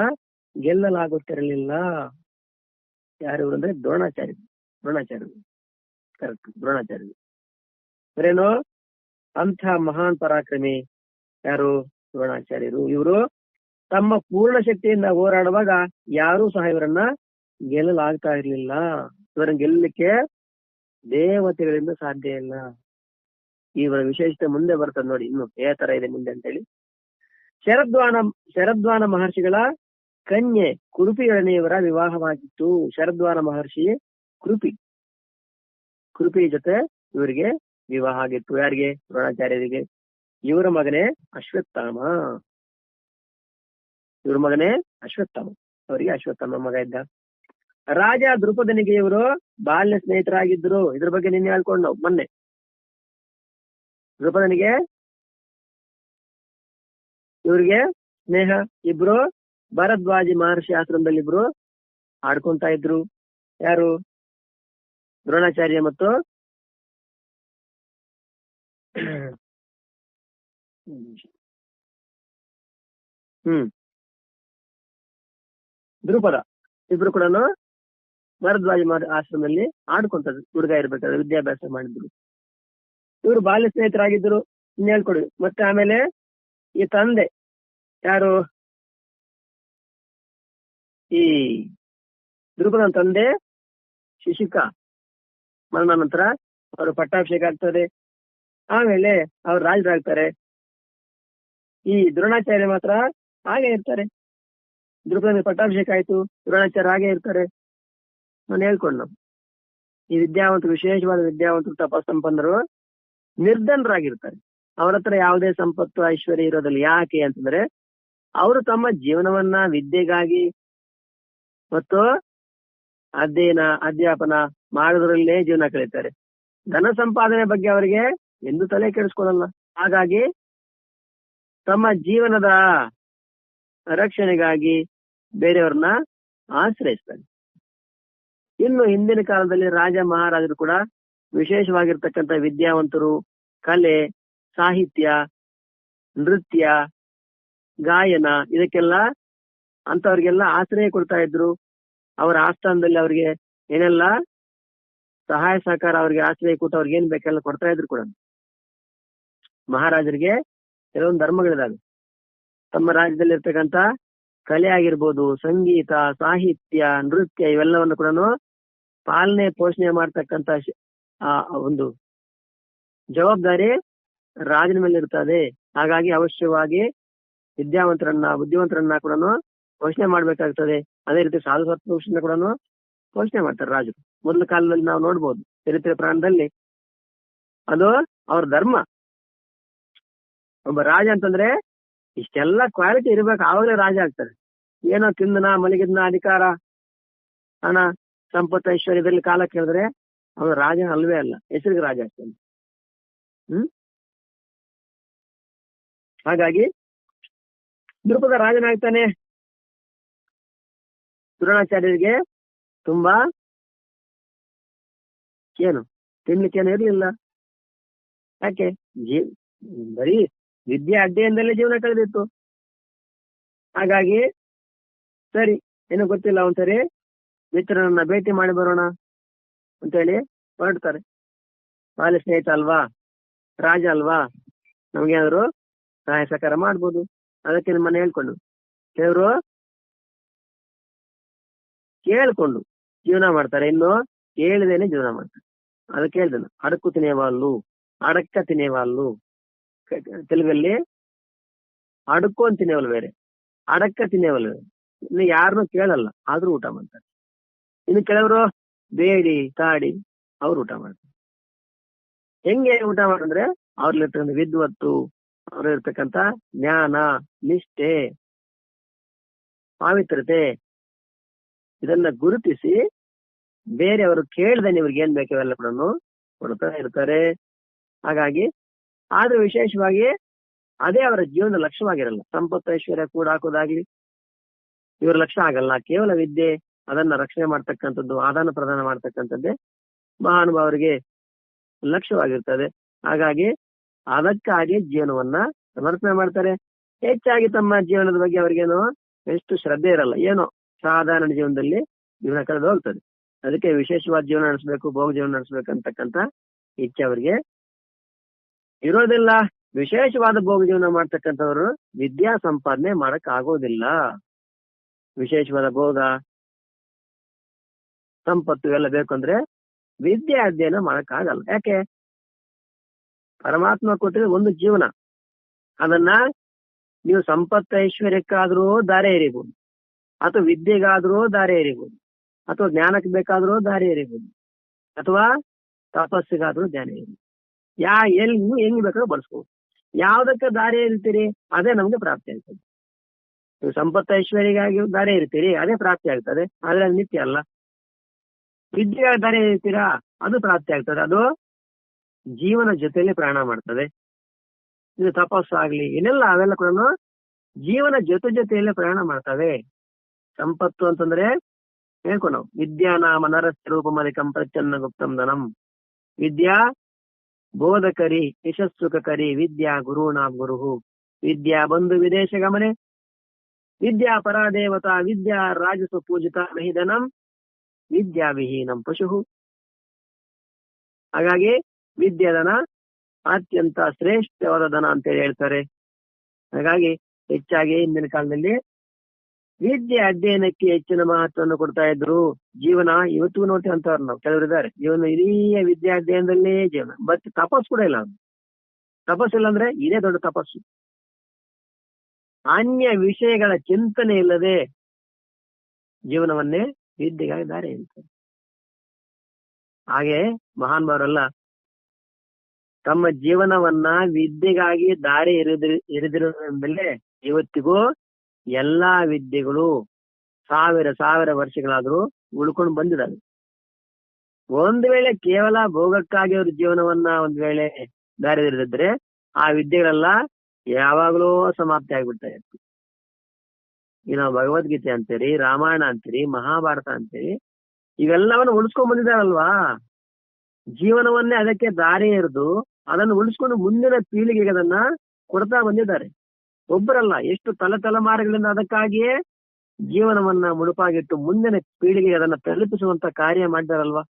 ಗೆಲ್ಲಲಾಗುತ್ತಿರಲಿಲ್ಲ. ಯಾರು ಅಂದ್ರೆ ದ್ರೋಣಾಚಾರ್ಯ ದ್ರೋಣಾಚಾರ್ಯ, ಕರೆಕ್ಟ್ ದ್ರೋಣಾಚಾರ್ಯ. ಅವರೇನು ಅಂಥ ಮಹಾನ್ ಪರಾಕ್ರಮಿ ಯಾರು? ದ್ರೋಣಾಚಾರ್ಯರು. ಇವರು ತಮ್ಮ ಪೂರ್ಣ ಶಕ್ತಿಯಿಂದ ಹೋರಾಡುವಾಗ ಯಾರೂ ಸಹ ಇವರನ್ನ ಗೆಲ್ಲಲಾಗ್ತಾ ಇರ್ಲಿಲ್ಲ. ಇವರನ್ನ ಗೆಲ್ಲಲಿಕ್ಕೆ ದೇವತೆಗಳಿಂದ ಸಾಧ್ಯ ಇಲ್ಲ. ಇವರ ವಿಶೇಷತೆ ಮುಂದೆ ಬರ್ತದೆ ನೋಡಿ. ಇನ್ನು ಯಾವ ತರ ಇದೆ ಮುಂದೆ ಅಂತ ಹೇಳಿ ಶರದ್ವಾನ ಶರದ್ವಾನ ಮಹರ್ಷಿಗಳ ಕನ್ಯೆ ಇವರ ವಿವಾಹವಾಗಿತ್ತು. ಶರದ್ವಾನ ಮಹರ್ಷಿ ಕೃಪಿ ಕೃಪಿ ಜೊತೆ ಇವರಿಗೆ ವಿವಾಹ ಆಗಿತ್ತು. ಯಾರಿಗೆ? ದ್ರೋಣಾಚಾರ್ಯರಿಗೆ. ಇವರ ಮಗನೇ ಅಶ್ವತ್ಥಾಮ. ಇವ್ರ ಮಗನೇ ಅಶ್ವತ್ಥಾಮ. ಅವರಿಗೆ ಅಶ್ವತ್ಥಾಮ ಮಗ ಇದ್ದ. ರಾಜ ದ್ರುಪದನಿಗೆ ಇವರು ಬಾಲ್ಯ ಸ್ನೇಹಿತರಾಗಿದ್ರು ಇದ್ರ ಬಗ್ಗೆ ನಿನ್ನೆ ಹೇಳ್ಕೊಂಡು ನಾವು ಮೊನ್ನೆ. ದ್ರುಪದನಿಗೆ ಇವ್ರಿಗೆ ಸ್ನೇಹ. ಇಬ್ರು ಭರದ್ವಾಜಿ ಮಹರ್ಷಿ ಆಶ್ರಮದಲ್ಲಿ ಇಬ್ರು ಆಡ್ಕೊಂತ ಇದ್ರು. ಯಾರು? ದ್ರೋಣಾಚಾರ್ಯ ಮತ್ತು ಹ್ಮ್. ದ್ರುಪದ ಇಬ್ರು ಕೂಡ ಮರದ್ವಾಜಿ ಆಶ್ರಮದಲ್ಲಿ ಆಡ್ಕೊಂತ ಹುಡುಗ ಇರ್ಬೇಕಾದ್ರೆ ವಿದ್ಯಾಭ್ಯಾಸ ಮಾಡಿದ್ರು. ಇವರು ಬಾಲ್ಯ ಸ್ನೇಹಿತರಾಗಿದ್ರು ಹೇಳ್ಕೊಡಿ. ಮತ್ತೆ ಆಮೇಲೆ ಈ ತಂದೆ ಯಾರು? ಈ ದ್ರುಪದನ ತಂದೆ ಶಿಶುಕ. ಮರಣ ನಂತರ ಅವರು ಪಟ್ಟಾಭಿಷೇಕ ಆಗ್ತದೆ. ಆಮೇಲೆ ಅವ್ರು ರಾಜರಾಗ್ತಾರೆ ಈ ದ್ರೋಣಾಚಾರ್ಯ ಮಾತ್ರ ಹಾಗೆ ಇರ್ತಾರೆ. ದುರ್ಗದ ಪಟ್ಟಾಭಿಷೇಕ ಆಯ್ತು ದ್ರೋಣಾಚಾರ್ಯ ಹಾಗೆ ಇರ್ತಾರೆ. ನಾನು ಹೇಳ್ಕೊಂಡು ಈ ವಿದ್ಯಾವಂತರು, ವಿಶೇಷವಾದ ವಿದ್ಯಾವಂತರು, ತಪಸ್ಸಂಪನ್ನರು ನಿರ್ಧನರಾಗಿರ್ತಾರೆ. ಅವ್ರ ಹತ್ರ ಯಾವುದೇ ಸಂಪತ್ತು, ಐಶ್ವರ್ಯ ಇರೋದಿಲ್ಲ ಯಾಕೆ ಅಂತಂದ್ರೆ, ಅವರು ತಮ್ಮ ಜೀವನವನ್ನ, ವಿದ್ಯೆಗಾಗಿ ಮತ್ತು ಅಧ್ಯಯನ, ಅಧ್ಯಾಪನ ಮಾಡೋದ್ರಲ್ಲೇ ಜೀವನ ಕಳೀತಾರೆ. ಧನ ಸಂಪಾದನೆ ಬಗ್ಗೆ ಅವರಿಗೆ ಎಂದು ತಲೆ ಕೆಡಿಸ್ಕೊಳ್ಳಲ್ಲ. ಹಾಗಾಗಿ ತಮ್ಮ ಜೀವನದ ರಕ್ಷಣೆಗಾಗಿ ಬೇರೆಯವ್ರನ್ನ ಆಶ್ರಯಿಸ್ತಾರೆ. ಇನ್ನು ಹಿಂದಿನ ಕಾಲದಲ್ಲಿ ರಾಜ ಮಹಾರಾಜರು ಕೂಡ ವಿಶೇಷವಾಗಿರ್ತಕ್ಕಂಥ ವಿದ್ಯಾವಂತರು, ಕಲೆ, ಸಾಹಿತ್ಯ, ನೃತ್ಯ, ಗಾಯನ ಇದಕ್ಕೆಲ್ಲ ಅಂತವ್ರಿಗೆಲ್ಲ ಆಶ್ರಯ ಕೊಡ್ತಾ ಇದ್ರು. ಅವರ ಆಸ್ಥಾನದಲ್ಲಿ ಅವರಿಗೆ ಏನೆಲ್ಲ ಸಹಾಯ ಸಹಕಾರ ಅವರಿಗೆ ಆಶ್ರಯ ಕೊಟ್ಟು ಅವ್ರಿಗೆ ಏನ್ ಬೇಕೆಲ್ಲ ಕೊಡ್ತಾ ಇದ್ರು ಕೂಡ. ಮಹಾರಾಜರಿಗೆ ಕೆಲವೊಂದು ಧರ್ಮಗಳಿದಾವೆ. ತಮ್ಮ ರಾಜ್ಯದಲ್ಲಿ ಇರ್ತಕ್ಕಂತ ಕಲೆ ಆಗಿರ್ಬೋದು, ಸಂಗೀತ, ಸಾಹಿತ್ಯ, ನೃತ್ಯ ಇವೆಲ್ಲವನ್ನು ಕೂಡ ಪಾಲನೆ, ಪೋಷಣೆ ಮಾಡ್ತಕ್ಕಂತ ಒಂದು ಜವಾಬ್ದಾರಿ ರಾಜನ ಮೇಲೆ ಇರ್ತದೆ. ಹಾಗಾಗಿ ಅವಶ್ಯವಾಗಿ ವಿದ್ಯಾವಂತರನ್ನ, ಬುದ್ಧಿವಂತರನ್ನ ಕೂಡ ಪೋಷಣೆ ಮಾಡ್ಬೇಕಾಗ್ತದೆ. ಅದೇ ರೀತಿ ಸಾಧು ಸತ್ಪುರುಷನ ಕೂಡ ಪೋಷಣೆ ಮಾಡ್ತಾರೆ ರಾಜರು. ಮೊದಲ ಕಾಲದಲ್ಲಿ ನಾವು ನೋಡ್ಬೋದು, ಚರಿತ್ರೆ ಪ್ರಾಣದಲ್ಲಿ ಅದು ಅವ್ರ ಧರ್ಮ. ಒಬ್ಬ ರಾಜ ಅಂತಂದ್ರೆ ಇಷ್ಟೆಲ್ಲ ಕ್ವಾಲಿಟಿ ಇರ್ಬೇಕು, ಆವಾಗಲೇ ರಾಜ ಆಗ್ತಾರೆ. ಏನೋ ತಿಂದನ, ಮಲಗಿದ್ನ, ಅಧಿಕಾರ, ಹಣ, ಸಂಪತ್ತು ಐಶ್ವರ್ಯದಲ್ಲಿ ಕಾಲ ಕೇಳಿದ್ರೆ ಅವನು ರಾಜ ಅಲ್ವೇ ಅಲ್ಲ, ಹೆಸರಿಗೆ ರಾಜ ಆಗ್ತಾನೆ. ಹ್ಮ್? ಹಾಗಾಗಿ ದ್ರುಪದ ರಾಜನಾಗ್ತಾನೆ. ದ್ರೋಣಾಚಾರ್ಯರಿಗೆ ತುಂಬಾ ಏನು ತಿನ್ಲಿಕ್ಕೆ ಏನು ಇರ್ಲಿಲ್ಲ. ಯಾಕೆ? ಜೀ, ಬರೀ ವಿದ್ಯೆ ಅಡ್ಡಿಯಿಂದಲೇ ಜೀವನ ಕಳೆದಿತ್ತು. ಹಾಗಾಗಿ, ಸರಿ, ಏನೋ ಗೊತ್ತಿಲ್ಲ ಒಂದ್ಸರಿ, ಮಿತ್ರನನ್ನ ಭೇಟಿ ಮಾಡಿ ಬರೋಣ ಅಂತ ಹೇಳಿ ಹೊರಡ್ತಾರೆ. ಬಾಲ್ಯ ಸ್ನೇಹಿತ ಅಲ್ವಾ? ರಾಜ ಅಲ್ವಾ? ನಮ್ಗೇನಾದ್ರು ಸಹಾಯ ಸಹಕಾರ ಮಾಡ್ಬೋದು. ಅದಕ್ಕೆ ನಿಮ್ಮನ್ನ ಹೇಳ್ಕೊಂಡು. ದೇವರು ಕೇಳ್ಕೊಂಡು ಜೀವನ ಮಾಡ್ತಾರೆ. ಇನ್ನು ಕೇಳಿದೇನೆ ಜೀವನ ಮಾಡ್ತಾರೆ. ಅದಕ್ಕೆ ಹೇಳ್ದೆ ಅಡಕು ತಿನ್ನೇವಾಲ್ಲು ಅಡಕ್ಕ ತಿನ್ನೇವಾಲ್ಲು ತೆಲುಗಲ್ಲಿ, ಅಡಕು ಅಂತ ತಿನ್ನೇವಲ್ಲ ಬೇರೆ? ಅಡಕ್ಕ ತಿನ್ನೇವಲ್ಲ ಇನ್ನು ಯಾರನ್ನೂ ಕೇಳಲ್ಲ, ಆದ್ರೂ ಊಟ ಮಾಡ್ತಾರೆ. ಇನ್ನು ಕೆಲವರು ಬೇಡಿ ಕಾಡಿ ಅವ್ರು ಊಟ ಮಾಡ್ತಾರೆ. ಹೆಂಗೆ ಊಟ ಮಾಡಂದ್ರೆ ಅವ್ರಲ್ಲಿರ್ತಕ್ಕಂಥ ವಿದ್ವತ್ತು ಅವ್ರಲ್ಲಿರ್ತಕ್ಕಂಥ ಜ್ಞಾನ, ನಿಷ್ಠೆ ಪಾವಿತ್ರತೆ ಇದನ್ನ ಗುರುತಿಸಿ ಬೇರೆಯವರು ಕೇಳ್ದೆ ಇವ್ರಿಗೆ ಏನ್ ಬೇಕು ಅವೆಲ್ಲ ಕೂಡ ಕೊಡ್ತಾ ಇರ್ತಾರೆ. ಹಾಗಾಗಿ ಆದ್ರೂ ವಿಶೇಷವಾಗಿ ಅದೇ ಅವರ ಜೀವನದ ಲಕ್ಷ್ಯವಾಗಿರಲ್ಲ. ಸಂಪತ್ತು ಐಶ್ವರ್ಯ ಕೂಡ ಹಾಕೋದಾಗ್ಲಿ ಇವರ ಲಕ್ಷ್ಯ ಆಗಲ್ಲ. ಕೇವಲ ವಿದ್ಯೆ, ಅದನ್ನ ರಕ್ಷಣೆ ಮಾಡ್ತಕ್ಕಂಥದ್ದು, ಆದಾನ ಪ್ರದಾನ ಮಾಡ್ತಕ್ಕಂಥದ್ದೇ ಮಹಾನುಭಾವರಿಗೆ ಲಕ್ಷ್ಯವಾಗಿರ್ತದೆ. ಹಾಗಾಗಿ ಅದಕ್ಕಾಗಿ ಜೀವನವನ್ನ ಸಮರ್ಪಣೆ ಮಾಡ್ತಾರೆ. ಹೆಚ್ಚಾಗಿ ತಮ್ಮ ಜೀವನದ ಬಗ್ಗೆ ಅವರಿಗೇನು ಎಷ್ಟು ಶ್ರದ್ಧೆ ಇರಲ್ಲ. ಏನೋ ಸಾಧಾರಣ ಜೀವನದಲ್ಲಿ ಜೀವನ ಕಳೆದು ಹೋಗ್ತದೆ. ಅದಕ್ಕೆ ವಿಶೇಷವಾದ ಜೀವನ ನಡೆಸಬೇಕು, ಭೋಗ ಜೀವನ ನಡೆಸಬೇಕು ಅಂತಕ್ಕಂಥ ಇಚ್ಛೆ ಅವರಿಗೆ ಇರೋದಿಲ್ಲ. ವಿಶೇಷವಾದ ಭೋಗ ಜೀವನ ಮಾಡ್ತಕ್ಕಂಥವ್ರು ವಿದ್ಯಾ ಸಂಪಾದನೆ ಮಾಡಕ್ ಆಗೋದಿಲ್ಲ ವಿಶೇಷವಾದ ಭೋಗ, ಸಂಪತ್ತು ಎಲ್ಲ ಬೇಕು ಅಂದ್ರೆ ವಿದ್ಯೆ ಅಧ್ಯಯನ ಮಾಡಕ್ ಆಗಲ್ಲ ಯಾಕೆ? ಪರಮಾತ್ಮ ಕೊಟ್ಟಿರೋ ಒಂದು ಜೀವನ. ಅದನ್ನ ನೀವು ಸಂಪತ್ ಐಶ್ವರ್ಯಕ್ಕಾದ್ರೂ ದಾರಿ ಎರಿಬಹುದು ಅಥವಾ ವಿದ್ಯೆಗಾದ್ರೂ ದಾರಿ ಎರಿಬಹುದು ಅಥವಾ ಜ್ಞಾನಕ್ಕೆ ಬೇಕಾದ್ರೂ ದಾರಿ ಎರಿಬಹುದು ಅಥವಾ ತಪಸ್ಸಿಗಾದ್ರೂ ಜ್ಞಾನ ಎರಿಬಹುದು ಯಾ ಎಲ್ಲಿ ನೀವು ಹೆಂಗ್ ಬೇಕಾದ್ರೂ ಬಳಸ್ಬೋದು ಯಾವ್ದಕ್ಕೆ ದಾರಿ ಇರ್ತೀರಿ ಅದೇ ನಮ್ಗೆ ಪ್ರಾಪ್ತಿ ಆಗ್ತದೆ. ನೀವು ಸಂಪತ್ತು ಐಶ್ವರ್ಯಗಾಗಿ ದಾರಿ ಇರ್ತೀರಿ ಅದೇ ಪ್ರಾಪ್ತಿ ಆಗ್ತದೆ. ಆದ್ರೆ ಅದು ನಿತ್ಯ ಅಲ್ಲ. ವಿದ್ಯೆಯ ದಾರಿ ಇರ್ತೀರಾ ಅದು ಪ್ರಾಪ್ತಿ ಆಗ್ತದೆ. ಅದು ಜೀವನ ಜೊತೆಯಲ್ಲಿ ಪ್ರಯಾಣ ಮಾಡ್ತದೆ. ಇದು ತಪಸ್ಸು ಆಗ್ಲಿ, ಏನೆಲ್ಲ ಅವೆಲ್ಲ ಕೂಡ ಜೀವನ ಜೊತೆ ಜೊತೆಯಲ್ಲೇ ಪ್ರಯಾಣ ಮಾಡ್ತವೆ. ಸಂಪತ್ತು ಅಂತಂದ್ರೆ ಹೇಳ್ಕೊ ನಾವು. ವಿದ್ಯಾನಾಮ ನರಸ್ಯ ರೂಪಮಧಿಕಂ ಪ್ರಚನ್ನ ಗುಪ್ತಂ ಧನಂ. ವಿದ್ಯಾ ಬೋಧಕರಿ ಯಶಸ್ಸುಖಕರಿ ವಿದ್ಯಾ ಗುರುಣಾಂ ಗುರುಹು. ವಿದ್ಯಾ ಬಂಧು ವಿದೇಶ ಗಮನೆ. ವಿದ್ಯಾ ಪರಾದೇವತಾ, ವಿದ್ಯಾ ರಾಜಸು ಪೂಜಿತ ಮಹಿಧನಂ ವಿದ್ಯಾ ವಿಹೀನಂ ಪಶು ಹಾಗಾಗಿ ವಿದ್ಯಾಧನ ಅತ್ಯಂತ ಶ್ರೇಷ್ಠವಾದ ಧನ ಅಂತ ಹೇಳಿ ಹೇಳ್ತಾರೆ. ಹಾಗಾಗಿ ಹೆಚ್ಚಾಗಿ ಹಿಂದಿನ ಕಾಲದಲ್ಲಿ ವಿದ್ಯೆ ಅಧ್ಯಯನಕ್ಕೆ ಹೆಚ್ಚಿನ ಮಹತ್ವವನ್ನು ಕೊಡ್ತಾ ಇದ್ರು ಜೀವನ. ಇವತ್ತಿಗೂ ನೋಡ್ತೀವಿ ಅಂತವ್ರು ನಾವು. ಕೆಲವರು ಇದ್ದಾರೆ. ಜೀವನ ಇಡೀ ವಿದ್ಯಾಧ್ಯಯನದಲ್ಲೇ ಜೀವನ. ಬಟ್ ತಪಸ್ಸು ಕೂಡ ಇಲ್ಲ. ತಪಸ್ಸು ಇಲ್ಲ ಅಂದ್ರೆ ಇದೇ ದೊಡ್ಡ ತಪಸ್ಸು. ಅನ್ಯ ವಿಷಯಗಳ ಚಿಂತನೆ ಇಲ್ಲದೆ ಜೀವನವನ್ನೇ ವಿದ್ಯೆಗಾಗಿ ದಾರಿ ಹಾಗೆ ಮಹಾನ್ ಭಾವರೆಲ್ಲ ತಮ್ಮ ಜೀವನವನ್ನ ವಿದ್ಯೆಗಾಗಿ ದಾರಿ ಇರಿದಿರ ಇರಿದಿರೋದ್ರ ಮೇಲೆ ಇವತ್ತಿಗೂ ಎಲ್ಲಾ ವಿದ್ಯೆಗಳು ಸಾವಿರ ಸಾವಿರ ವರ್ಷಗಳಾದರೂ ಉಳ್ಕೊಂಡು ಬಂದಿದ್ದಾವೆ. ಒಂದ್ ವೇಳೆ ಕೇವಲ ಭೋಗಕ್ಕಾಗಿ ಅವ್ರ ಜೀವನವನ್ನ ಒಂದ್ ವೇಳೆ ದಾರಿದ್ರೆ ಆ ವಿದ್ಯೆಗಳೆಲ್ಲ ಯಾವಾಗಲೂ ಸಮಾಪ್ತಿ ಆಗ್ಬಿಡ್ತಾ ಇತ್ತು ಈಗ ನಾವು ಭಗವದ್ಗೀತೆ ಅಂತೀರಿ ರಾಮಾಯಣ ಅಂತೀರಿ ಮಹಾಭಾರತ ಅಂತೀರಿ ಇವೆಲ್ಲವನ್ನು ಉಳಿಸ್ಕೊಂಡ್ ಬಂದಿದ್ದಾರಲ್ವಾ? ಜೀವನವನ್ನೇ ಅದಕ್ಕೆ ದಾರಿ ಹಿಡಿದು ಅದನ್ನು ಉಳಿಸ್ಕೊಂಡು ಮುಂದಿನ ಪೀಳಿಗೆಗೆ ಅದನ್ನ ಕೊಡ್ತಾ ಬಂದಿದ್ದಾರೆ. ಒಬ್ಬರಲ್ಲ, ಎಷ್ಟು ತಲೆ ತಲೆಮಾರುಗಳಿಂದ ಅದಕ್ಕಾಗಿಯೇ ಜೀವನವನ್ನ ಮುಡುಪಾಗಿಟ್ಟು ಮುಂದಿನ ಪೀಳಿಗೆಗೆ ಅದನ್ನ ತಲುಪಿಸುವಂತ ಕಾರ್ಯ ಮಾಡಿದಾರಲ್ವಾ?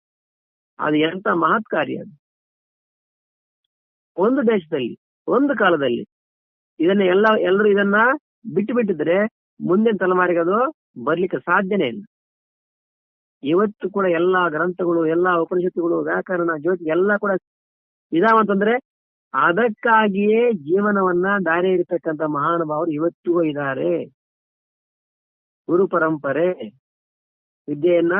ಅದು ಎಂತ ಮಹತ್ ಕಾರ್ಯ ಅದು. ಒಂದು ದೇಶದಲ್ಲಿ, ಒಂದು ಕಾಲದಲ್ಲಿ ಇದನ್ನ ಎಲ್ಲ, ಎಲ್ಲರೂ ಇದನ್ನ ಬಿಟ್ಟು ಬಿಟ್ಟಿದ್ರೆ ಮುಂದಿನ ತಲೆಮಾರಿಗೆ ಅದು ಬರ್ಲಿಕ್ಕೆ ಸಾಧ್ಯನೇ ಇಲ್ಲ. ಇವತ್ತು ಕೂಡ ಎಲ್ಲಾ ಗ್ರಂಥಗಳು, ಎಲ್ಲಾ ಉಪನಿಷತ್ತುಗಳು, ವ್ಯಾಕರಣ, ಜ್ಯೋತಿ ಎಲ್ಲಾ ಕೂಡ ಇದಾವಂತಂದ್ರೆ ಅದಕ್ಕಾಗಿಯೇ ಜೀವನವನ್ನ ದಾರಿ ಇರತಕ್ಕಂತ ಮಹಾನುಭಾವರು ಇವತ್ತಿಗೂ ಇದ್ದಾರೆ. ಗುರು ಪರಂಪರೆ ವಿದ್ಯೆಯನ್ನ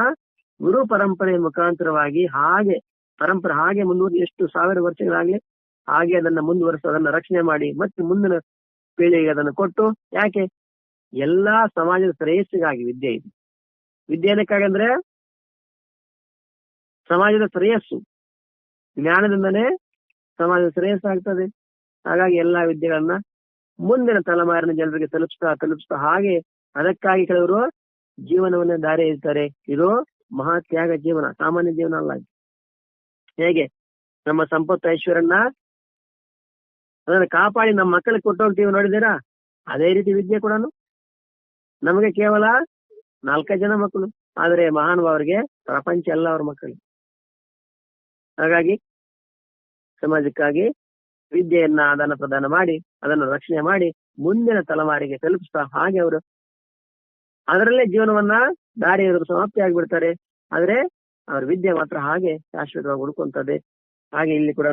ಗುರು ಪರಂಪರೆ ಮುಖಾಂತರವಾಗಿ ಹಾಗೆ ಪರಂಪರೆ ಹಾಗೆ ಮುಂದುವರಿ ಎಷ್ಟು ಸಾವಿರ ವರ್ಷಗಳಾಗ್ಲಿ ಹಾಗೆ ಅದನ್ನ ಮುಂದುವರಿಸಿ ಅದನ್ನ ರಕ್ಷಣೆ ಮಾಡಿ ಮತ್ತೆ ಮುಂದಿನ ಪೀಳಿಗೆಗೆ ಅದನ್ನ ಕೊಟ್ಟು ಯಾಕೆ ಎಲ್ಲಾ ಸಮಾಜದ ಶ್ರೇಯಸ್ಸಿಗಾಗಿ ವಿದ್ಯೆ ಇದೆ. ವಿದ್ಯೆ ಏನಕ್ಕಾಗಂದ್ರೆ ಸಮಾಜದ ಶ್ರೇಯಸ್ಸು. ಜ್ಞಾನದಿಂದನೇ ಸಮಾಜದ ಶ್ರೇಯಸ್ಸು ಆಗ್ತದೆ? ಹಾಗಾಗಿ ಎಲ್ಲಾ ವಿದ್ಯೆಗಳನ್ನ ಮುಂದಿನ ತಲೆಮಾರಿನ ಜನರಿಗೆ ತಲುಪಿಸ್ತಾ ತಲುಪಿಸ್ತಾ ಹಾಗೆ ಅದಕ್ಕಾಗಿ ಕೆಲವರು ಜೀವನವನ್ನ ದಾರಿ ಇರ್ತಾರೆ ಇದು ಮಹಾ ತ್ಯಾಗ ಜೀವನ, ಸಾಮಾನ್ಯ ಜೀವನ ಅಲ್ಲ ಹೇಗೆ? ನಮ್ಮ ಸಂಪತ್ತು ಐಶ್ವರ್ಯನ್ನ ಅದನ್ನ ಕಾಪಾಡಿ ನಮ್ಮ ಮಕ್ಕಳಿಗೆ ಕೊಟ್ಟು ಹೋಗ್ತೀವಿ ನೋಡಿದ್ದೀರಾ? ಅದೇ ರೀತಿ ವಿದ್ಯೆ ಕೂಡ ನಮಗೆ ಕೇವಲ ನಾಲ್ಕೈದು ಜನ ಮಕ್ಕಳು. ಆದ್ರೆ ಮಹಾನುಭಾವರಿಗೆ ಪ್ರಪಂಚ ಎಲ್ಲ ಅವ್ರ ಮಕ್ಕಳು. ಹಾಗಾಗಿ ಸಮಾಜಕ್ಕಾಗಿ ವಿದ್ಯೆಯನ್ನ ಆದಾನ ಪ್ರದಾನ ಮಾಡಿ, ಅದನ್ನು ರಕ್ಷಣೆ ಮಾಡಿ, ಮುಂದಿನ ತಲೆಮಾರಿಗೆ ತಲುಪಿಸ್ತಾ ಹಾಗೆ ಅವರು ಅದರಲ್ಲೇ ಜೀವನವನ್ನ ದಾರಿ ಇರೋದು ಸಮಾಪ್ತಿ ಆಗಿಬಿಡ್ತಾರೆ. ಆದ್ರೆ ಅವ್ರ ವಿದ್ಯೆ ಮಾತ್ರ ಹಾಗೆ ಶಾಶ್ವತವಾಗಿ ಉಳ್ಕೊಂತದೆ ಹಾಗೆ ಇಲ್ಲಿ ಕೂಡ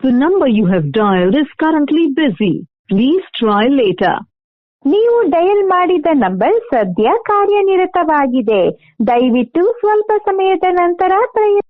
The number you have dialed is currently busy. Please try later. ನೀವು ಡಯಲ್ ಮಾಡಿದ ನಂಬರ್ ಸದ್ಯ ಕಾರ್ಯನಿರತವಾಗಿದೆ ದಯವಿಟ್ಟು ಸ್ವಲ್ಪ ಸಮಯದ ನಂತರ ಪ್ರಯತ್ನ